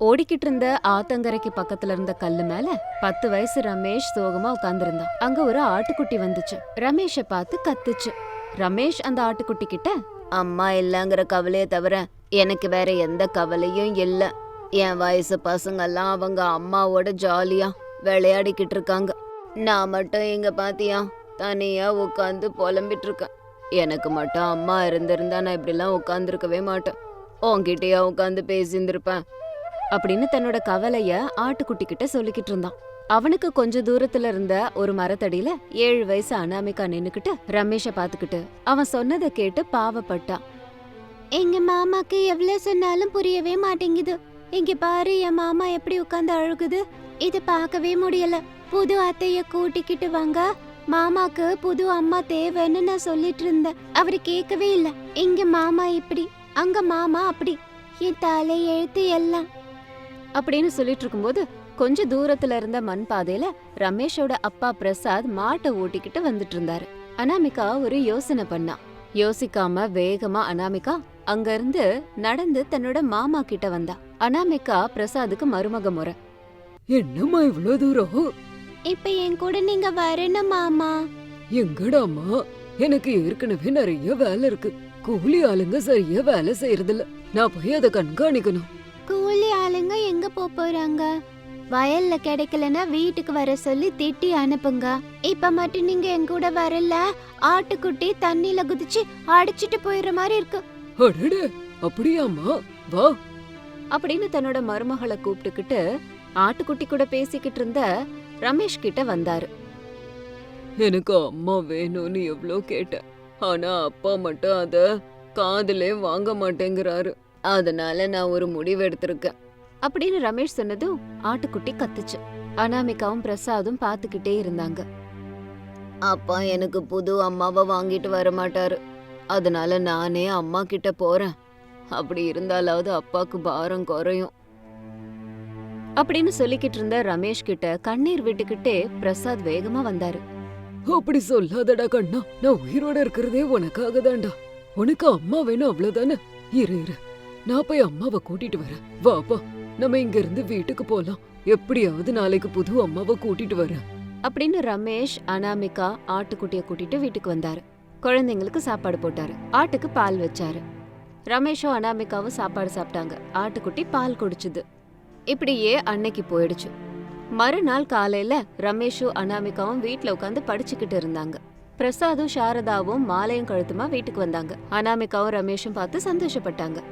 ஓடிக்கிட்டு இருந்த ஆத்தங்கரைக்கு பக்கத்துல இருந்த கல்லு மேல பத்து வயசு ரமேஷ் சோகமா உட்கார்ந்திருந்தான் அங்க ஒரு ஆட்டுக்குட்டி வந்துச்சு. ரமேஷ பார்த்து கத்துச்சு. ரமேஷ் அந்த ஆட்டுக்குட்டி கிட்ட அம்மா இல்லங்கிற கவலைய தவிர எனக்கு வேற எந்த கவலையும் இல்ல. என் வயசு பசங்கெல்லாம் அவங்க அம்மாவோட ஜாலியா விளையாடிக்கிட்டு இருக்காங்க. நான் மட்டும் இங்க பாத்தியா? தனியா உட்காந்து புலம்பிட்டு இருக்கேன் எனக்கு மட்டும் அம்மா இருந்திருந்தா நான் இப்படிலாம் உட்காந்துருக்கவே மாட்டேன். உன்கிட்டயா உட்காந்து பேசியிருந்திருப்பேன். அப்படின்னு தன்னோட கவலைய ஆட்டுக்குட்டி கிட்ட சொல்லிக்கிட்டு இருந்தான். அவனுக்கு கொஞ்ச தூரத்துல இருந்த ஒரு மரத்தடியில ஏழு வயசு அனாமிகா நின்னுக்கிட்டு ரமேஷ பாத்துக்கிட்டு அவன் சொன்னதை கேட்டு பாவப்பட்டான். எங்க மாமாக்கு எவ்வளவு சொன்னாலும் புரியவே மாட்டேங்குது. இங்க பாரு என் மாமா எப்படி உட்கார்ந்து அழுகுது. இதை பார்க்கவே முடியல. புது அத்தைய கூட்டிக்கிட்டு வாங்க. மாமாக்கு புது அம்மா தேவைன்னு நான் சொல்லிட்டு இருந்தேன். அவரு கேட்கவே இல்ல. இங்க மாமா இப்படி? அங்க மாமா அப்படி? என் தலை எழுத்து எல்லாம். அப்படின்னு சொல்லிட்டு இருக்கும்போது கொஞ்ச தூரத்துல இருந்த மண் பாதையில ரமேஷோட அப்பா பிரசாத் மாட்டை ஓட்டிக்கிட்டு வந்துட்டு இருந்தாரு. அனாமிகா ஒரு யோசனை பண்ணா. யோசிக்காம வேகமா அனாமிகா அங்க இருந்து நடந்து தன்னோட மாமா கிட்ட வந்தா. அனாமிகா பிரசாத்துக்கு மருமக முறை. என்னம்மா இவ்ளோ தூரம்? இப்ப என் கூட நீங்க வரணும் மாமா. எங்கடாம்மா? எனக்கு ஏற்கனவே நிறைய வேலை இருக்கு. கூலி ஆளுங்க சரியா வேலை செய்யறதில்ல. நான் போய் அதை கண்காணிக்கணும். கூலி ஆளுங்க எங்க போறாங்க? வயல்ல கிடைக்கலன்னா வீட்டுக்கு வர சொல்லி திட்டி அனுப்புங்க. இப்ப மட்டும் நீங்க என் கூட வரல? ஆட்டுக்குட்டி தண்ணில குதிச்சு அடிச்சிட்டு போயிடுற மாதிரி இருக்கு. அடடே அப்படியாம்மா? வா. அப்படின்னு தன்னோட மருமகளை கூப்பிட்டுக்கிட்டு ஆட்டுக்குட்டி கூட பேசிக்கிட்டு இருந்த ரமேஷ் கிட்ட வந்தாரு. எனக்கு அம்மா வேணும்னு எவ்ளோ கேட்டேன். ஆனா அப்பா மட்டும் அத காதுலே வாங்க மாட்டேங்கிறாரு. அதனால நான் ஒரு முடிவு எடுத்திருக்கேன் அப்படின்னு ரமேஷ் சொன்னதும் ஆட்டுக்குட்டி கத்துச்சு. அனாமிகாவும் பிரசாதும் பார்த்துக்கிட்டே இருந்தாங்க. அப்பா எனக்கு புது அம்மாவை வாங்கிட்டு வர மாட்டாரு அதனால நானே அம்மா கிட்ட போறேன். அப்படி இருந்தாலாவது அப்பாக்கு பாரம் குறையும். அப்படின்னு சொல்லிக்கிட்டு இருந்த ரமேஷ் கிட்ட கண்ணீர் விட்டுக்கிட்டே பிரசாத் வேகமா வந்தாரு. அப்படி சொல்லாதடா கண்ணா. நான் உயிரோட இருக்கிறதே உனக்காக தான்டா உனக்கு அம்மா வேணும் அவ்வளவுதானே? இரு இரு. நான் போய் அம்மாவை கூட்டிட்டு வரேன். வாப்பா நம்ம இங்க இருந்து வீட்டுக்கு போலாம். எப்படியாவது நாளைக்கு புது அம்மாவை கூட்டிட்டு வரேன். அப்படின்னு ரமேஷ் அனாமிகா ஆட்டுக்குட்டிய கூட்டிட்டு வீட்டுக்கு வந்தாரு. குழந்தைங்களுக்கு சாப்பாடு போட்டாரு. ஆட்டுக்கு பால் வச்சாரு. ரமேஷும் அனாமிகாவும் சாப்பாடு சாப்பிட்டாங்க. ஆட்டுக்குட்டி பால் குடிச்சுது. இப்படியே அன்னைக்கு போயிடுச்சு. மறுநாள் காலையில ரமேஷும் அனாமிகாவும் வீட்ல உட்காந்து படிச்சுக்கிட்டு இருந்தாங்க. பிரசாதும் சாரதாவும் மாலையும் கழுத்துமா வீட்டுக்கு வந்தாங்க. அனாமிகாவும் ரமேஷும் பார்த்து சந்தோஷப்பட்டாங்க.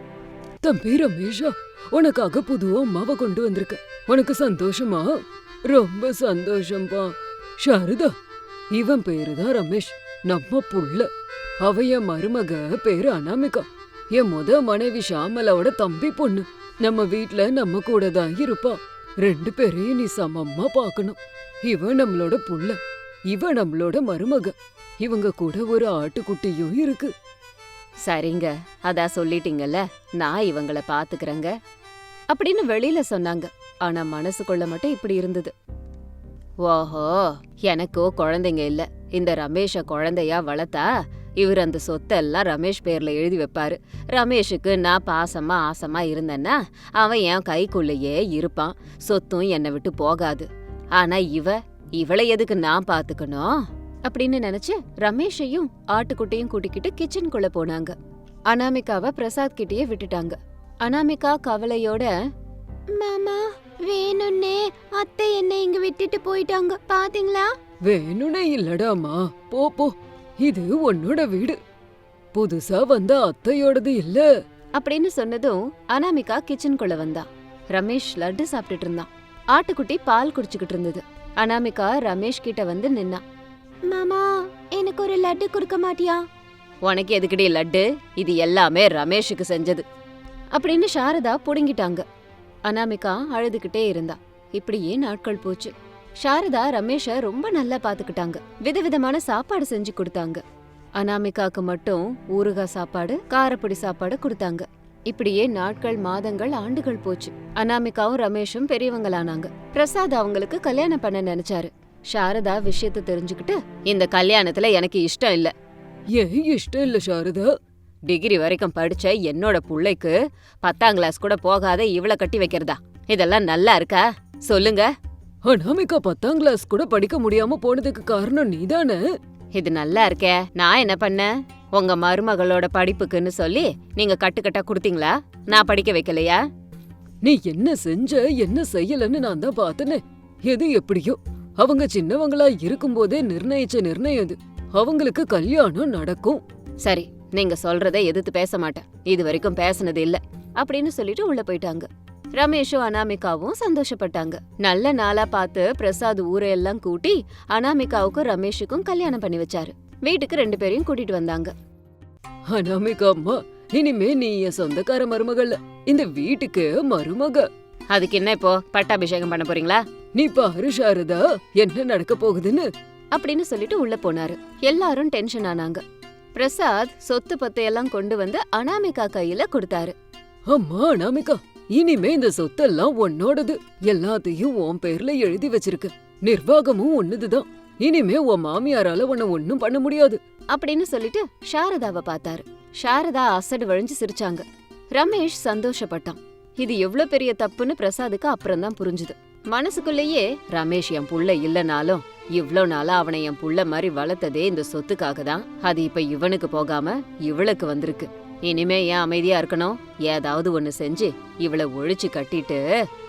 தம்பி ரமேஷா. உனக்காக புது அம்மாவை கொண்டு வந்திருக்க. உனக்கு சந்தோஷமா? ரொம்ப சந்தோஷம்பா. சாரதா இவன் பேருதான் ரமேஷ். நம்ம புள்ள. அவ என் மருமக பேரு அனாமிகா. என் முத மனைவி ஷாமலாவோட தம்பி பொண்ணு. நம்ம வீட்ல நம்ம கூட தான் இருப்பா. ரெண்டு பேரையும் நீ சமமா பார்க்கணும். இவன் நம்மளோட புள்ள. இவன் நம்மளோட மருமக. இவங்க கூட ஒரு ஆட்டுக்குட்டியும் இருக்கு. சரிங்க அதான் சொல்லிட்டீங்கல்ல நான் இவங்கள பாத்துக்கிறேங்க. அப்படின்னு வெளியில சொன்னாங்க. ஆனா மனசுக்குள்ள மட்டும் இப்படி இருந்தது. ஓஹோ எனக்கோ குழந்தைங்க இல்ல. இந்த ரமேஷ குழந்தையா வளர்த்தா இவர் அந்த சொத்தெல்லாம் ரமேஷ் பேர்ல எழுதி வைப்பாரு. ரமேஷுக்கு நான் பாசமா ஆசமா இருந்தேன்னா அவன் என் கைக்குள்ளேயே இருப்பான். சொத்தும் என்னை விட்டு போகாது. ஆனா இவ இவளை எதுக்கு நான் பாத்துக்கணும்? அப்படின்னு நினைச்சு ரமேஷையும் ஆட்டுக்குட்டையும் கூட்டிக்கிட்டு கிச்சனுக்குள்ள போனாங்க. அனாமிகாவை பிரசாத் கிட்டயே விட்டுட்டாங்க. அனாமிகா கவலையோட மாமா வேணும்னே அத்தை என்ன இங்க விட்டுட்டு போயிட்டாங்க. பாத்தீங்களா? வேணும்னே இல்லடாமா போ போ. இது உன்னோட வீடு. புதுசா வந்த அத்தையோடது இல்ல. அப்படின்னு சொன்னதும் அனாமிகா கிச்சனுக்குள்ள வந்தா. ரமேஷ் லட்டு சாப்பிட்டுட்டு இருந்தான். ஆட்டுக்குட்டி பால் குடிச்சுக்கிட்டு இருந்தது. அனாமிகா ரமேஷ் கிட்ட வந்து நின்னா. மாமா எனக்கு ஒரு லட்டு கொடுக்க மாட்டியா? உனக்கு எதுக்குடி லட்டு? இது எல்லாமே ரமேஷுக்கு செஞ்சது. அப்படின்னு சாரதா புடுங்கிட்டாங்க. அனாமிகா அழுதுகிட்டே இருந்தா. இப்படியே நாட்கள் போச்சு. சாரதா ரமேஷ ரொம்ப நல்லா பாத்துக்கிட்டாங்க. விதவிதமான சாப்பாடு செஞ்சு கொடுத்தாங்க. அனாமிகாக்கு மட்டும் ஊறுகாய் சாப்பாடு காரப்பொடி சாப்பாடு கொடுத்தாங்க. இப்படியே நாட்கள் மாதங்கள் ஆண்டுகள் போச்சு. அனாமிகாவும் ரமேஷும் பெரியவங்களானாங்க. பிரசாத் அவங்களுக்கு கல்யாணம் பண்ண நினைச்சாரு. சாரதா விஷயத்த தெரிஞ்சுக்கிட்டு இந்த கல்யாணத்துல எனக்கு இஷ்டம் இல்ல. ஏன் இஷ்டம் இல்ல சாரதா? டிகிரி வரைக்கும் படிச்ச என்னோட புள்ளைக்கு பத்தாம் கிளாஸ் கூட போகாத இவள கட்டி வைக்கிறதா? இதெல்லாம் நல்லா இருக்கா? சொல்லுங்க. அனாமிகா பத்தாம் கிளாஸ் கூட படிக்க முடியாம போனதுக்கு காரணம் நீதானே? இது நல்லா இருக்கே. நான் என்ன பண்ணேன் உங்க மருமகளோட படிப்புக்குன்னு சொல்லி நீங்க கட்டுக்கட்டா கொடுத்தீங்களா? நான் படிக்க வைக்கலையா? நீ என்ன செஞ்ச என்ன செய்யலன்னு நான் தான் பார்த்தனே. எது எப்படியோ? அவங்க சின்னவங்களா இருக்கும்போதே நிர்ணயிச்ச நிர்ணயம் அது அவங்களுக்கு கல்யாணம் நடக்கும். சரி நீங்க சொல்றதை எதிர்த்து பேச மாட்டேன். இது வரைக்கும் பேசுனது இல்ல. அப்படின்னு சொல்லிட்டு உள்ள போயிட்டாங்க. ரமேஷும் அனாமிகாவும் சந்தோஷப்பட்டாங்க. நல்ல நாளா பார்த்து பிரசாத் ஊரையெல்லாம் கூட்டி அனாமிகாவுக்கும் ரமேஷுக்கும் கல்யாணம் பண்ணி வச்சாரு. வீட்டுக்கு ரெண்டு பேரையும் கூட்டிட்டு வந்தாங்க. அனாமிகா அம்மா இனிமே நீ என் சொந்தக்கார மருமகள். இந்த வீட்டுக்கு மருமக. அதுக்கு என்ன இப்போ? பட்டாபிஷேகம் பண்ண போறீங்களா? நீ பாரு சாரதா என்ன நடக்க போகுதுன்னு. அப்படின்னு சொல்லிட்டு உள்ள போனாரு. எல்லாரும் டென்ஷன் ஆனாங்க. பிரசாத் சொத்து பத்தையெல்லாம் கொண்டு வந்து அனாமிகா கையில கொடுத்தாரு. அம்மா அனாமிகா இனிமே இந்த சொத்தெல்லாம் உன்னோடது. எல்லாத்தையும் உன் பேர்ல எழுதி வச்சிருக்கு. நிர்வாகமும் உன்னதுதான். இனிமே உன் மாமியாரால உன்னை ஒண்ணும் பண்ண முடியாது. அப்படின்னு சொல்லிட்டு சாரதாவை பார்த்தாரு. சாரதா அசடு வழிஞ்சு சிரிச்சாங்க. ரமேஷ் சந்தோஷப்பட்டான். இது எவ்ளோ பெரிய தப்புன்னு பிரசாதுக்கு அப்புறம் தான் புரிஞ்சுது. மனசுக்குள்ளேயே ரமேஷ் என் புள்ள இல்லனாலும் இவ்ளோ நாளா அவனை என் புள்ள மாதிரி வளர்த்ததே இந்த சொத்துக்காக தான். அது இப்ப இவனுக்கு போகாம இவளுக்கு வந்திருக்கு. இனிமே ஏன் அமைதியா இருக்கணும்? ஏதாவது ஒண்ணு செஞ்சு இவளை ஒழிச்சு கட்டிட்டு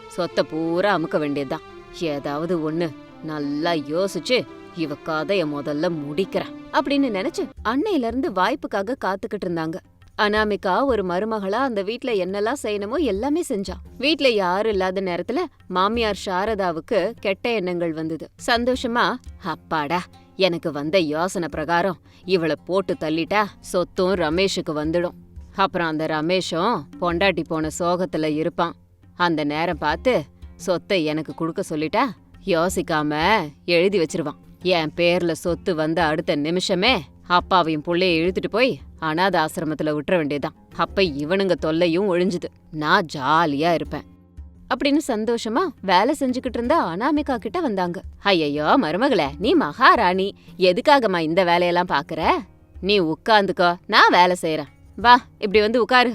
சொத்தை பூரா அமுக்க வேண்டியதுதான். ஏதாவது ஒண்ணு நல்லா யோசிச்சு இவ கதைய முதல்ல முடிக்கிறேன். அப்படின்னு நினைச்சு அன்னையில இருந்து வாய்ப்புக்காக காத்துக்கிட்டு இருந்தாங்க. அனாமிகா ஒரு மருமகளா அந்த வீட்ல என்னெல்லாம் செய்யணுமோ எல்லாமே செஞ்சா. வீட்ல யாரும் இல்லாத நேரத்துல மாமியார் சாரதாவுக்கு கெட்ட எண்ணங்கள் வந்தது. சந்தோஷமா அப்பாடா எனக்கு வந்த யோசனை பிரகாரம் இவளை போட்டு தள்ளிட்டா சொத்தும் ரமேஷுக்கு வந்துடும். அப்புறம் அந்த ரமேஷும் பொண்டாட்டி போன சோகத்துல இருப்பான். அந்த நேரம் பார்த்து சொத்தை எனக்கு கொடுக்க சொல்லிட்டா யோசிக்காம எழுதி வச்சிருவான். என் பேர்ல சொத்து வந்த அடுத்த நிமிஷமே அப்பாவையும் புள்ளைய இழுத்துட்டு போய் அனாத ஆசிரமத்துல விட்டுற வேண்டியதுதான். அப்ப இவனுங்க தொல்லையும் ஒழிஞ்சுது. நான் ஜாலியா இருப்பேன். அப்படின்னு சந்தோஷமா வேலை செஞ்சுக்கிட்டு இருந்த அனாமிகா கிட்ட வந்தாங்க. ஐயையோ மருமகளே நீ மகாராணி. எதுக்காகம்மா இந்த வேலையெல்லாம் பாக்குற? நீ உட்காந்துக்கோ நான் வேலை செய்யறேன் வா இப்படி வந்து உட்காரு.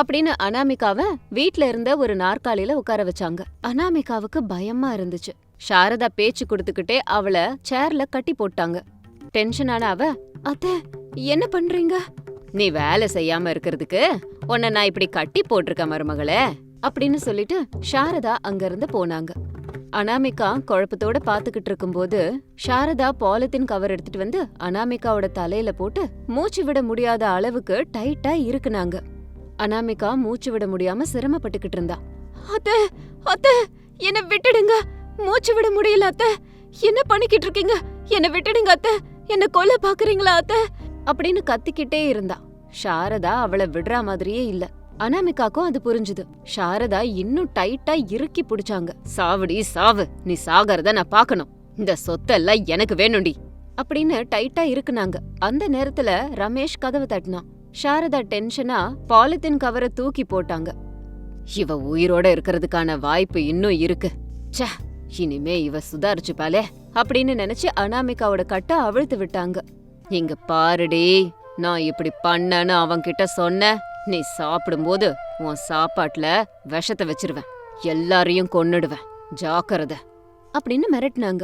அப்படின்னு அனாமிகாவ வீட்ல இருந்த ஒரு நாற்காலியில உட்கார வச்சாங்க. அனாமிகாவுக்கு பயமா இருந்துச்சு. சாரதா பேச்சு கொடுத்துக்கிட்டே அவளை சேர்ல கட்டி போட்டாங்க. டென்ஷனான அவ அத்தை என்ன பண்றீங்க? நீ வேலை செய்யாம இருக்கிறதுக்கு உன்னை நான் இப்படி கட்டி போட்டிருக்கேன் மருமகளே. அப்படின்னு சொல்லிட்டு சாரதா அங்கிருந்து போனாங்க. அனாமிகா குழப்பத்தோட பாத்துக்கிட்டு இருக்கும்போது சாரதா பாலித்தீன் கவர் எடுத்துட்டு வந்து அனாமிகாவோட தலையில போட்டு மூச்சு விட முடியாத அளவுக்கு டைட்டா இருக்குனாங்க அனாமிகா மூச்சு விட முடியாம சிரமப்பட்டுக்கிட்டு இருந்தா. அத்த அத்த என்ன விட்டுடுங்க. மூச்சு விட முடியல அத்த. என்ன பண்ணிக்கிட்டு இருக்கீங்க? என்ன விட்டுடுங்க அத்த. என்ன கொல்ல பாக்குறீங்களா அத்த? அப்படின்னு கத்திக்கிட்டே இருந்தா. சாரதா அவளை விடுற மாதிரியே இல்ல. அனாமிகாக்கும் அது புரிஞ்சுது. சாரதா இன்னும் டைட்டா இறுக்கி பிடிச்சாங்க. சாவடி சாவு. நீ சாகறத நான் பாக்கணும். இந்த சொத்தெல்லாம் எனக்கு வேணும்டி. அப்படின்னு டைட்டா இருக்குனாங்க அந்த நேரத்துல ரமேஷ் கதவு தட்டினான். சாரதா டென்ஷனா பாலித்தீன் கவரை தூக்கி போட்டாங்க. இவ உயிரோட இருக்கிறதுக்கான வாய்ப்பு இன்னும் இருக்கு. ச்சே இனிமே இவ சுதாரிச்சுப்பாளே அப்படின்னு நினைச்சு அனாமிகாவோட கட்ட அவிழ்த்து விட்டாங்க. இங்க பாருடி நான் இப்படி பண்ணேன்னு அவன்கிட்ட சொன்ன நீ சாப்பிடும்போது உன் சாப்பாட்டுல விஷத்தை வச்சிருவேன். எல்லாரையும் கொன்னுடுவேன். ஜாக்கிரத. அப்படின்னு மிரட்டினாங்க.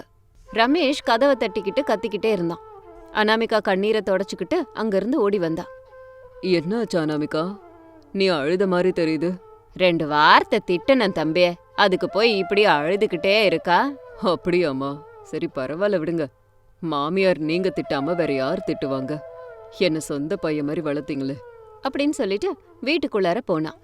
ரமேஷ் கதவை தட்டிக்கிட்டு கத்திக்கிட்டே இருந்தான். அனாமிகா கண்ணீரை தொடச்சுக்கிட்டு அங்கிருந்து ஓடி வந்தா. என்னாச்சு அனாமிகா? நீ அழுத மாதிரி தெரியுது. ரெண்டு வார்த்தை திட்டுனேன் தம்பி. அதுக்கு போய் இப்படி அழுதுகிட்டே இருக்கா? அப்படியாம்மா. சரி பரவாயில்ல விடுங்க. மாமியார் நீங்க திட்டாம வேற யார் திட்டுவாங்க? என்ன சொந்த பையன் மாதிரி வளர்த்தீங்களே. அப்படின்னு சொல்லிட்டு வீட்டுக்குள்ளார போனான்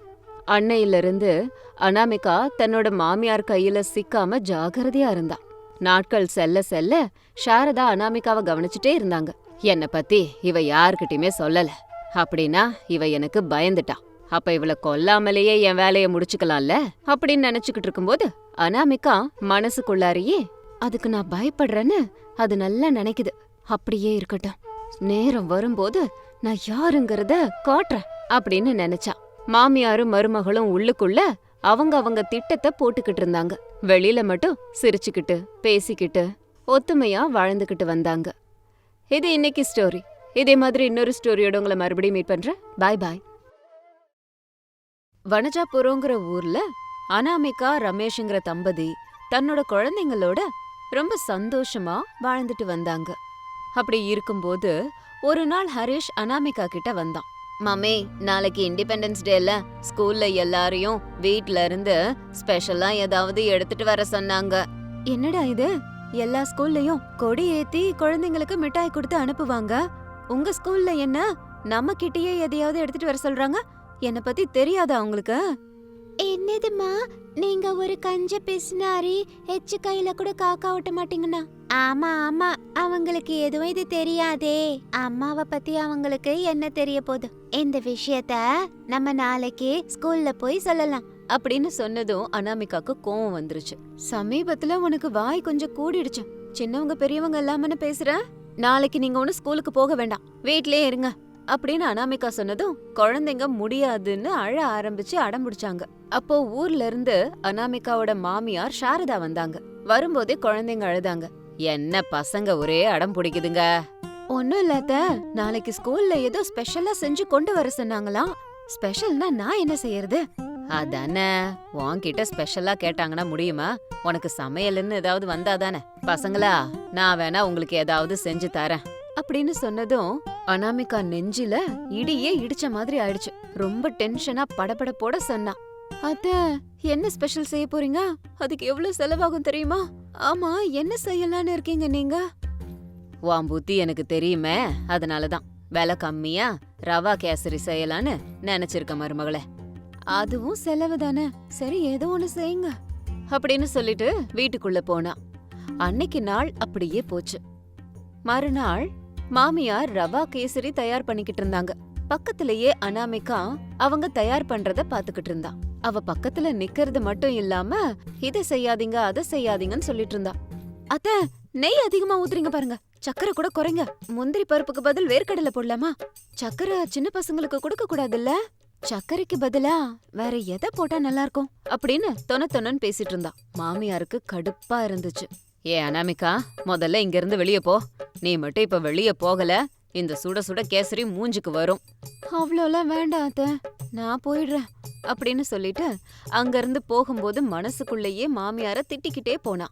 அன்னையிலிருந்து அனாமிகா தன்னோட மாமியார் கையில சிக்காம ஜாகிரதையா இருந்தா. நாட்கள் செல்ல செல்ல சாரதா அனாமிகாவை கவனிச்சுட்டே இருந்தாங்க. என்ன பத்தி இவ யார்கிட்டயுமே சொல்லல. அப்படின்னா இவ எனக்கு பயந்துட்டா. அப்ப இவள கொல்லாமலேயே என் வேலைய முடிச்சுக்கலாம்ல? அப்படின்னு நினைச்சுக்கிட்டு இருக்கும்போது அனாமிகா மனசுக்குள்ளாரியே அதுக்கு நான் பயப்படுறேன்னு அது நல்லா நினைக்குது. அப்படியே இருக்கட்டும். நேரம் வரும்போது நான் யாருங்கறத காட்டுறேன் அப்படின்னு நினைச்சா. மாமியாரும் மருமகளும் உள்ளுக்குள்ள அவங்க அவங்க திட்டத்தை போட்டுக்கிட்டு இருந்தாங்க. வெளியில மட்டும் சிரிச்சுக்கிட்டு பேசிக்கிட்டு ஒத்துமையா வாழ்ந்துகிட்டு வந்தாங்க. இது இன்னைக்கு ஸ்டோரி இதே மாதிரி இன்னொரு ஸ்டோரியோட உங்களை மறுபடியும் மீட் பண்றேன். பாய் பாய் வனஜாபுரோங்கிற ஊர்ல அனாமிகா ரமேஷ்ங்கிற தம்பதி தன்னோட குழந்தைங்களோட ரொம்ப சந்தோஷமா வாழ்ந்துட்டு வந்தாங்க. அப்படி இருக்கும்போது ஒரு நாள் ஹரிஷ் அனாமிகா கிட்ட வந்தான். மாமே நாளைக்கு இண்டிபெண்டன்ஸ் டேல ஸ்கூல்ல எல்லாரையும் வீட்ல இருந்து ஸ்பெஷலா ஏதாவது எடுத்துட்டு வர சொன்னாங்க. என்னடா இது? எல்லா ஸ்கூல்லயும் கொடி ஏத்தி குழந்தைங்களுக்கு மிட்டாய் கொடுத்து அனுப்புவாங்க? உங்க ஸ்கூல்ல என்ன? நம்ம கிட்டயே எதையாவது எடுத்துட்டு வர சொல்றாங்க? என்ன பத்தி தெரியாதா உங்களுக்கு? என்னதுமா நீங்க ஒரு கஞ்ச பிசினாரி எச்சு கையில கூட காக்கா ஓட்ட மாட்டீங்கண்ணா ஆமா ஆமா. அவங்களுக்கு எதுவும் இது தெரியாதே. அம்மாவை பத்தி அவங்களுக்கு என்ன தெரிய போகுது? இந்த விஷயத்த நம்ம நாளைக்கு ஸ்கூல்ல போய் சொல்லலாம். அப்படின்னு சொன்னதும் அனாமிகாக்கு கோவம் வந்துருச்சு. சமீபத்துல உனக்கு வாய் கொஞ்சம் கூடிடுச்சு. சின்னவங்க பெரியவங்க எல்லாமே பேசுற? நாளைக்கு நீங்க ஒண்ணு ஸ்கூலுக்கு போக வேண்டாம். வீட்லயே இருங்க. அப்படின்னு அனாமிகா சொன்னதும் குழந்தைங்க முடியாதுன்னு அழ ஆரம்பிச்சு அடம் பிடிச்சாங்க அப்போ ஊர்ல இருந்து அனாமிகாவோட மாமியார் சாரதா வந்தாங்க. வரும்போதே குழந்தைங்க அழுதாங்க. என்ன பசங்க ஒரே அடம் பிடிக்குதுங்க. ஒன்னும் இல்லாத நாளைக்கு ஸ்கூல்ல ஏதோ ஸ்பெஷலா செஞ்சு கொண்டு வர சொன்னாங்களாம். ஸ்பெஷல்னா நான் என்ன செய்யறது? அதானே. உன்கிட்ட ஸ்பெஷலா கேட்டாங்கன்னா முடியுமா? உனக்கு சமையல்னு ஏதாவது வந்தாதானே பசங்களா நான் வேணா உங்களுக்கு ஏதாவது செஞ்சு தரேன். அப்படின்னு சொன்னதும் அனாமிகா நெஞ்சில இடியே இடிச்ச மாதிரி ஆயிடுச்சு. ரொம்ப டென்ஷனா படபடப்போட சொன்னா. அத்த என்ன ஸ்பெஷல் செய்ய போறீங்க? அதுக்கு எவ்வளவு செலவாகும் தெரியுமா? ஆமா என்ன செய்யலாம்னு இருக்கீங்க நீங்க? உன் புத்தி எனக்கு தெரியுமே அதனாலதான். விலை கம்மியா ரவா கேசரி செய்யலான்னு நினைச்சிருக்க மருமகளே. அதுவும் செலவு தானே? சரி ஏதோ ஒண்ணு செய்யுங்க. அப்படின்னு சொல்லிட்டு வீட்டுக்குள்ள போனா. அன்னைக்கு நாள் அப்படியே போச்சு. மறுநாள் மாமியார் ரவா கேசரி தயார் பண்ணிக்கிட்டு இருந்தாங்க. பக்கத்திலேயே அனாமிகா அவங்க தயார் பண்றத பாத்துக்கிட்டு இருந்தா. அவ பக்கத்துல நிக்கிறது மட்டும் இல்லாம இத செய்யாதீங்க அத செய்யாதீங்கன்னு சொல்லிட்டு இருந்தா. அத்த நெய் அதிகமா ஊத்துறீங்க பாருங்க. சக்கரை கூட குறைங்க. முந்திரி பருப்புக்கு பதில் வேர்க்கடலை போடலாமா? சக்கரை சின்ன பசங்களுக்கு கொடுக்க கூடாதுல்ல? சக்கரைக்கு பதிலா வேற எதை போட்டா நல்லா இருக்கும் அப்படின்னு தொன தொணன்னு பேசிட்டு இருந்தா. மாமியாருக்கு கடுப்பா இருந்துச்சு. ஏ அனாமிகா முதல்ல இங்க இருந்து வெளிய போ. நீ மட்டும் இப்ப வெளிய போகல. இந்த சுட சுட கேசரி மூஞ்சுக்கு வரும். அவ்வளோலாம் வேண்டாம் அத்த. நான் போயிடுறேன். அப்படின்னு சொல்லிட்டு அங்கிருந்து போகும்போது மனசுக்குள்ளேயே மாமியார திட்டிக்கிட்டே போனான்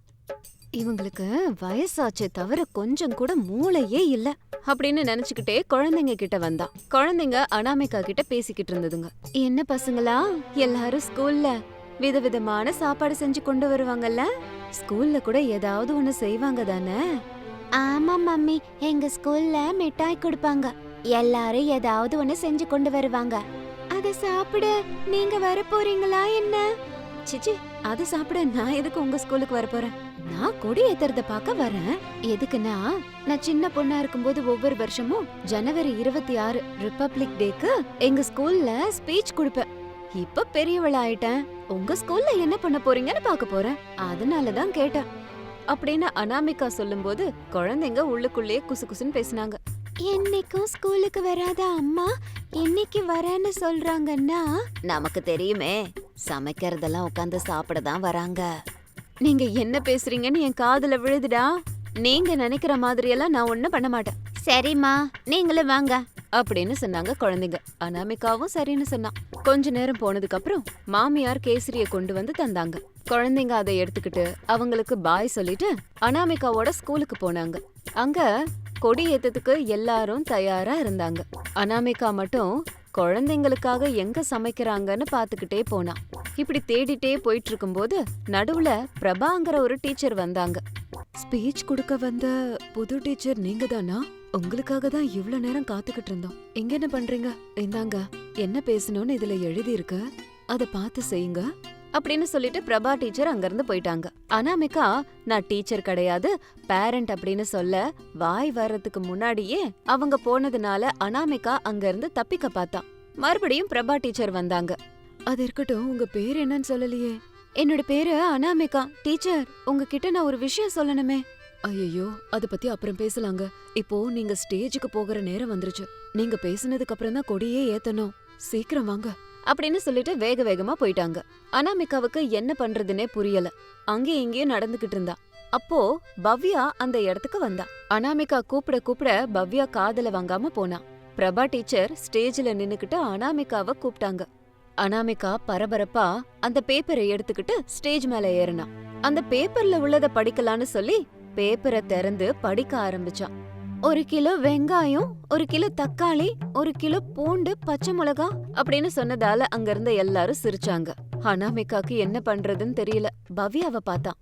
இவங்களுக்கு வயசாச்சே தவிர கொஞ்சம் கூட மூளையே இல்ல அப்படின்னு நினைச்சுக்கிட்டே குழந்தைங்க கிட்ட வந்தா. குழந்தைங்க அனாமிகா கிட்ட பேசிக்கிட்டு இருந்ததுங்க. என்ன பசங்களா? எல்லாரும் ஸ்கூல்ல விதவிதமான சாப்பாடு செஞ்சு கொண்டு வருவாங்கல்ல? ஸ்கூல்ல கூட ஏதாவது ஒண்ணு செய்வாங்க தானே? ஆமா மம்மி எங்க ஸ்கூல்ல மிட்டாய் கொடுப்பாங்க. எல்லாரும் ஏதாவது ஒண்ணு செஞ்சு கொண்டு வருவாங்க. அத சாப்பிட நீங்க வர போறீங்களா என்ன? சிச்சி அத சாப்பிட நான் எதுக்கு உங்க ஸ்கூலுக்கு வர போறேன் நான் கொடி ஏத்துறத பார்க்க வரேன். எதுக்குன்னா நான் சின்ன பொண்ணா இருக்கும்போது ஒவ்வொரு வருஷமும் ஜனவரி இருபத்தி ஆறு ரிப்பப்ளிக் டேக்கு எங்க ஸ்கூல்ல ஸ்பீச் கொடுப்பேன். இப்ப பெரியவள ஆயிட்டேன். உங்க ஸ்கூல்ல என்ன பண்ண போறீங்கன்னு பார்க்க போறேன். அதனால தான் கேட்டேன். அப்படின்னு அனாமிகா சொல்லும்போது குழந்தைங்க உள்ளுக்குள்ளேயே குசு குசுன்னு பேசினாங்க. என்னைக்கும் ஸ்கூலுக்கு வராத அம்மா இன்னைக்கு வரேன்னு சொல்றாங்கன்னா நமக்கு தெரியுமே. சமைக்கிறதெல்லாம் உட்காந்து சாப்பிட தான் வராங்க. நீங்க என்ன பேசுறீங்கன்னு என் காதுல விழுதுடா. நீங்க நினைக்கிற மாதிரியெல்லாம் நான் ஒண்ணும் பண்ண மாட்டேன். சரிம்மா நீங்களும் வாங்க. அப்படின்னு சொன்னாங்க குழந்தைங்க. அனாமிகாவும் சரின்னு சொன்னான். கொஞ்ச நேரம் போனதுக்கு அப்புறம் மாமியார் கேசரிய கொண்டு வந்து தந்தாங்க. குழந்தைங்க அதை எடுத்துக்கிட்டு அவங்களுக்கு பாய் சொல்லிட்டு அனாமிகாவோட ஸ்கூலுக்கு போனாங்க. அங்க கொடி ஏத்ததுக்கு எல்லாரும் தயாரா இருந்தாங்க. அனாமிகா மட்டும் குழந்தைங்களுக்காக எங்க சமைக்கிறாங்கன்னு பாத்துக்கிட்டே போனா. இப்படி தேடிட்டே போயிட்டு இருக்கும்போது நடுவுல பிரபாங்கிற ஒரு டீச்சர் வந்தாங்க. ஸ்பீச் கொடுக்க வந்த புது டீச்சர் நீங்க தானா உங்களுக்காக தான் இவ்வளவு நேரம் காத்துக்கிட்டு இருந்தோம். இங்க என்ன பண்றீங்க? இந்தாங்க என்ன பேசணும்னு இதுல எழுதி இருக்கு அதை பார்த்து செய்யுங்க. அப்படின்னு சொல்லிட்டு பிரபா டீச்சர் அங்கிருந்து போயிட்டாங்க. அனாமிகா நான் டீச்சர் கிடையாது பேரண்ட் அப்படின்னு சொல்ல வாய் வர்றதுக்கு முன்னாடியே அவங்க போனதுனால அனாமிகா அங்க இருந்து தப்பிக்க பார்த்தா மறுபடியும் பிரபா டீச்சர் வந்தாங்க. அது இருக்கட்டும் உங்க பேர் என்னன்னு சொல்லலையே. என்னோட பேரு அனாமிகா. டீச்சர் உங்ககிட்ட நான் ஒரு விஷயம் சொல்லணுமே. ஐயோ அத பத்தி அப்புறம் பேசலாங்க. இப்போ நீங்க ஸ்டேஜுக்கு போகிற நேரம் வந்துருச்சு. நீங்க பேசுனதுக்கு அப்புறம் தான் கொடியே ஏத்தணும். சீக்கிரம் வாங்க. அப்படின்னு சொல்லிட்டு வேக வேகமா போயிட்டாங்க. அனாமிகாவுக்கு என்ன பண்றதுனே புரியல. அங்கேயும் இங்கேயும் நடந்துகிட்டு இருந்தா. அப்போ பவ்யா அந்த இடத்துக்கு வந்தா. அனாமிகா கூப்பிட கூப்பிட பவ்யா காதல வாங்காம போனா. பிரபா டீச்சர் ஸ்டேஜ்ல நின்னுக்கிட்டு அனாமிகாவை கூப்பிட்டாங்க. அனாமிகா பரபரப்பா அந்த பேப்பரை எடுத்துக்கிட்டு ஸ்டேஜ் மேல ஏறினா. அந்த பேப்பர்ல உள்ளத படிக்கலான்னு சொல்லி பேப்பரை திறந்து படிக்க ஆரம்பிச்சான் ஒரு கிலோ வெங்காயம் ஒரு கிலோ தக்காளி ஒரு கிலோ பூண்டு பச்சை மிளகா அப்படின்னு சொன்னதால அங்க இருந்த எல்லாரும் சிரிச்சாங்க. அனாமிகாக்கு என்ன பண்றதுன்னு தெரியல. பவ்யாவை பார்த்தான்.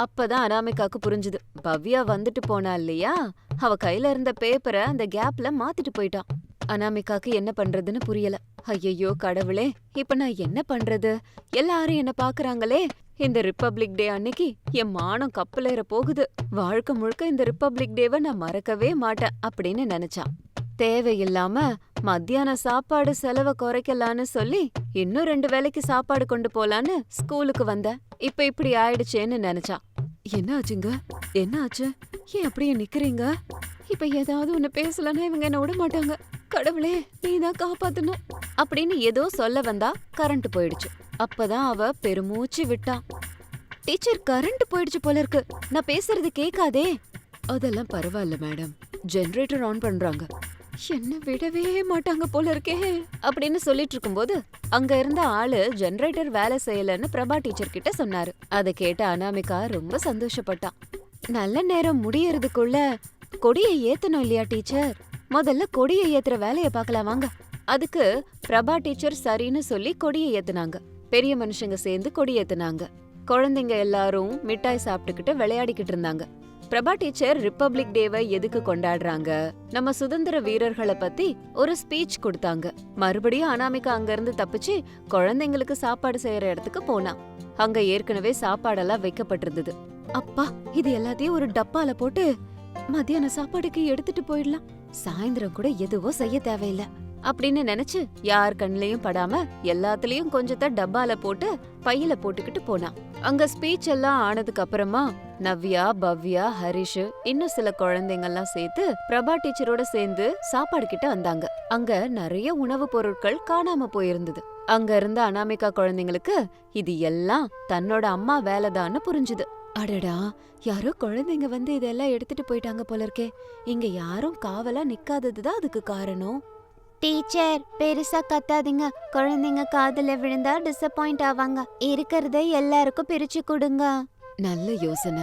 அப்பதான் அனாமிகாக்கு புரிஞ்சுது. பவ்யா வந்துட்டு போனா இல்லையா? அவ கையில இருந்த பேப்பரை அந்த கேப்ல மாத்திட்டு போயிட்டான். அனாமிகாக்கு என்ன பண்றதுன்னு புரியல. ஐயையோ கடவுளே இப்ப நான் என்ன பண்றது? எல்லாரும் என்ன பாக்குறாங்களே இந்த ரிப்பப்ளிக் டே அன்னைக்கு என் மானம் கப்பலேற போகுது. வாழ்க்கை முழுக்க இந்த ரிப்பப்ளிக் டேவை நான் மறக்கவே மாட்டேன் அப்படின்னு நினைச்சான். தேவையில்லாம மத்தியான சாப்பாடு செலவை குறைக்கலான்னு சொல்லி இன்னும் ரெண்டு வேளைக்கு சாப்பாடு கொண்டு போலான்னு ஸ்கூலுக்கு வந்த. இப்ப இப்படி ஆயிடுச்சேன்னு நினைச்சான். என்ன ஆச்சுங்க என்ன ஆச்சு ஏன் அப்படியே நிக்கிறீங்க? இப்ப ஏதாவது ஒண்ணு பேசலன்னா இவங்க என்ன விட மாட்டாங்க. கடவுளே நீ தான் காப்பாத்தணும் அப்படின்னு ஏதோ சொல்ல வந்தா கரண்ட் போயிடுச்சு. அப்பதான் அவ பெருமூச்சு விட்டா. டீச்சர் கரண்ட் போயிடுச்சு போல இருக்கு. நான் பேசுறது கேட்காதே. அதெல்லாம் பரவாயில்ல மேடம். ஜெனரேட்டர் ஆன் பண்றாங்க. என்ன விடவே மாட்டாங்க போல இருக்கே. அப்படின்னு சொல்லிட்டு இருக்கும்போது அங்க இருந்த ஆளு ஜெனரேட்டர் வேலை செய்யலன்னு பிரபா டீச்சர் கிட்ட சொன்னாரு. அதை கேட்ட அனாமிகா ரொம்ப சந்தோஷப்பட்டான் நல்ல நேரம் முடியறதுக்குள்ள கொடியை ஏத்தணும் இல்லையா டீச்சர்? முதல்ல கொடியை ஏத்துற வேலையை பார்க்கலாம் வாங்க. அதுக்கு பிரபா டீச்சர் சரின்னு சொல்லி கொடியை ஏத்துனாங்க. பெரிய மனுஷங்க சேர்ந்து கொடியேத்துனாங்க. குழந்தைங்க எல்லாரும் மிட்டாய் சாப்பிட்டுக்கிட்டு விளையாடிக்கிட்டு இருந்தாங்க. பிரபா டீச்சர் ரிப்பப்ளிக் டேவை எதுக்கு கொண்டாடுறாங்க? நம்ம சுதந்திர வீரர்களை பத்தி ஒரு ஸ்பீச் கொடுத்தாங்க. மறுபடியும் அனாமிகா அங்க இருந்து தப்பிச்சு குழந்தைங்களுக்கு சாப்பாடு செய்யற இடத்துக்கு போனா. அங்க ஏற்கனவே சாப்பாடெல்லாம் வைக்கப்பட்டிருந்தது. அப்பா இது எல்லாத்தையும் ஒரு டப்பால போட்டு மத்தியான சாப்பாடுக்கு எடுத்துட்டு போயிடலாம். சாயந்தரம் கூட எதுவும் செய்ய தேவையில்ல. அப்படின்னு நினைச்சு யார் கண்ணிலையும் படாம எல்லாத்துலயும் கொஞ்சத்தை டப்பால போட்டு பையில போட்டுக்கிட்டு போனான். அங்க ஸ்பீச் எல்லாம் ஆனதுக்கு அப்புறமா நவ்யா பவ்யா ஹரிஷ் இன்னும் சில குழந்தைங்கெல்லாம் சேர்த்து பிரபா டீச்சரோட சேர்ந்து சாப்பாடு கிட்ட வந்தாங்க. அங்க நிறைய உணவுப் பொருட்கள் காணாம போயிருந்தது. அங்க இருந்த அனாமிகா குழந்தைங்களுக்கு இது எல்லாம் தன்னோட அம்மா வேலைதான்னு புரிஞ்சுது. அடடா யாரோ குழந்தைங்க வந்து இதெல்லாம் எடுத்துட்டு போயிட்டாங்க போல இருக்கே இங்க யாரும் காவலா நிக்காததுதான் அதுக்கு காரணம். டீச்சர் பெருசா கத்தாதீங்க. குழந்தைங்க காதுல விழுந்தா டிசப்பாயிண்ட் ஆவாங்க. இருக்கிறத எல்லாருக்கும் பிரிச்சு கொடுங்க. நல்ல யோசனை.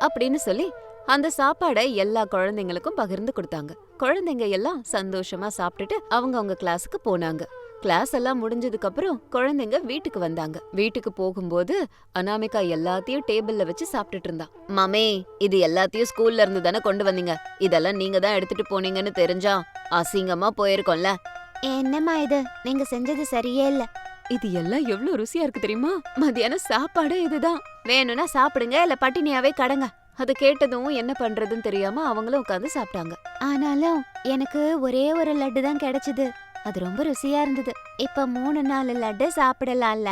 அப்படின்னு சொல்லி அந்த சாப்பாடை எல்லா குழந்தைங்களுக்கும் பகிர்ந்து கொடுத்தாங்க. குழந்தைங்க எல்லாம் சந்தோஷமா சாப்பிட்டுட்டு அவங்க அவங்க கிளாஸுக்கு போனாங்க. கிளாஸ் எல்லாம் முடிஞ்சதுக்கு அப்புறம் குழந்தைங்க வீட்டுக்கு வந்தாங்க. வீட்டுக்கு போகும்போது அனாமிகா எல்லாத்தையும் டேபிள்ல வச்சு சாப்பிட்டுட்டு இருந்தா. மாமே இது எல்லாத்தையும் ஸ்கூல்ல இருந்து தானே கொண்டு வந்தீங்க? இதெல்லாம் நீங்க தான் எடுத்துட்டு போனீங்கன்னு தெரிஞ்சா அசிங்கமா போயிருக்கோம்ல. என்னம்மா இது? நீங்க செஞ்சது சரியே இல்ல. இது எல்லாம் எவ்வளவு ருசியா இருக்கு தெரியுமா? மதியானம் சாப்பாடு இதுதான். வேணும்னா சாப்பிடுங்க இல்ல பட்டினியாவே கடங்க. அது கேட்டதும் என்ன பண்றதுன்னு தெரியாம அவங்களும் உட்காந்து சாப்பிட்டாங்க. ஆனாலும் எனக்கு ஒரே ஒரு லட்டு தான் கிடைச்சது. அது ரொம்ப ருசியா இருந்தது. இப்ப மூணு நாலு லட்டு சாப்பிடலாம்ல?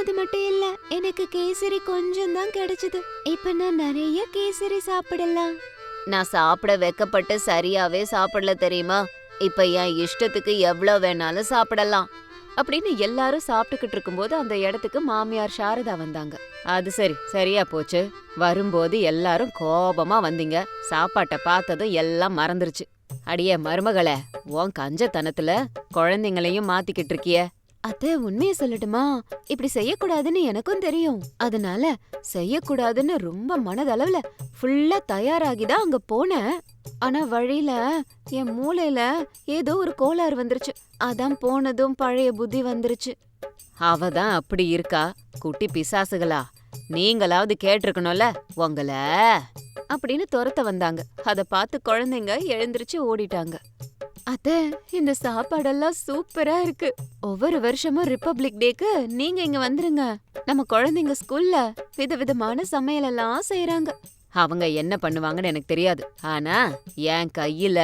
அது மட்டும் இல்ல எனக்கு கேசரி கொஞ்சம் தான் கிடைச்சது. இப்ப நான் நிறைய கேசரி சாப்பிடலாம். நான் சாப்பிட வெக்கப்பட்டு சரியாவே சாப்பிடல தெரியுமா? இப்ப என் இஷ்டத்துக்கு எவ்வளவு வேணாலும் சாப்பிடலாம். அப்படின்னு எல்லாரும் சாப்பிட்டுக்கிட்டு இருக்கும்போது அந்த இடத்துக்கு மாமியார் சாரதா வந்தாங்க. அது சரி சரியா போச்சு. வரும்போது எல்லாரும் கோபமா வந்தீங்க. சாப்பாட்டை பார்த்ததும் எல்லாம் மறந்துருச்சு. அடியே மருமகளே உன் கஞ்சத்தனத்துல குழந்தைங்களையும் மாத்திக்கிட்டு இருக்கிய. அத்த உண்மைய சொல்லட்டுமா? இப்படி செய்யக்கூடாதுன்னு எனக்கும் தெரியும். அதனால செய்யக்கூடாதுன்னு ரொம்ப மனதளவுல ஃபுல்லா தயாராகிதான் அங்க போனேன். ஆனா வழியில என் மூளையில ஏதோ ஒரு கோளாறு வந்துருச்சு. அதான் போனதும் பழைய புத்தி வந்துருச்சு. அவ தான் அப்படி இருக்கா? குட்டி பிசாசுகளா? நீங்களாவது கேட்டிருக்கணும்ல உங்கள. அப்படின்னு துரத்த வந்தாங்க. அத பார்த்து குழந்தைங்க எழுந்திருச்சு ஓடிட்டாங்க. அத்த இந்த சாப்பாடெல்லாம் சூப்பரா இருக்கு. ஒவ்வொரு வருஷமும் ரிப்பப்ளிக் டேக்கு நீங்க இங்க வந்துருங்க. நம்ம குழந்தைங்க ஸ்கூல்ல விதவிதமான சமையல் எல்லாம் செய்யறாங்க அவங்க என்ன பண்ணுவாங்கன்னு எனக்கு தெரியாது. ஆனா என் கையில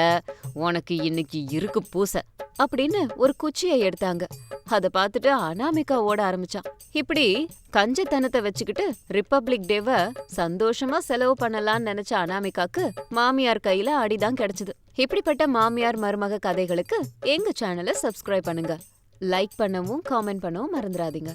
உனக்கு இன்னைக்கு இருக்கு பூசை அப்படின்னு ஒரு குச்சியை எடுத்தாங்க. அத பார்த்துட்டு அனாமிகா ஓட ஆரம்பிச்சான். இப்படி கஞ்சத்தனத்தை வச்சுக்கிட்டு ரிப்பப்ளிக் டேவ சந்தோஷமா செலவு பண்ணலாம்னு நினைச்ச அனாமிகாக்கு மாமியார் கையில அடிதான் கிடைச்சது. இப்படிப்பட்ட மாமியார் மருமக கதைகளுக்கு எங்க சேனலை சப்ஸ்கிரைப் பண்ணுங்க. லைக் பண்ணவும் காமெண்ட் பண்ணவும் மறந்துடாதீங்க.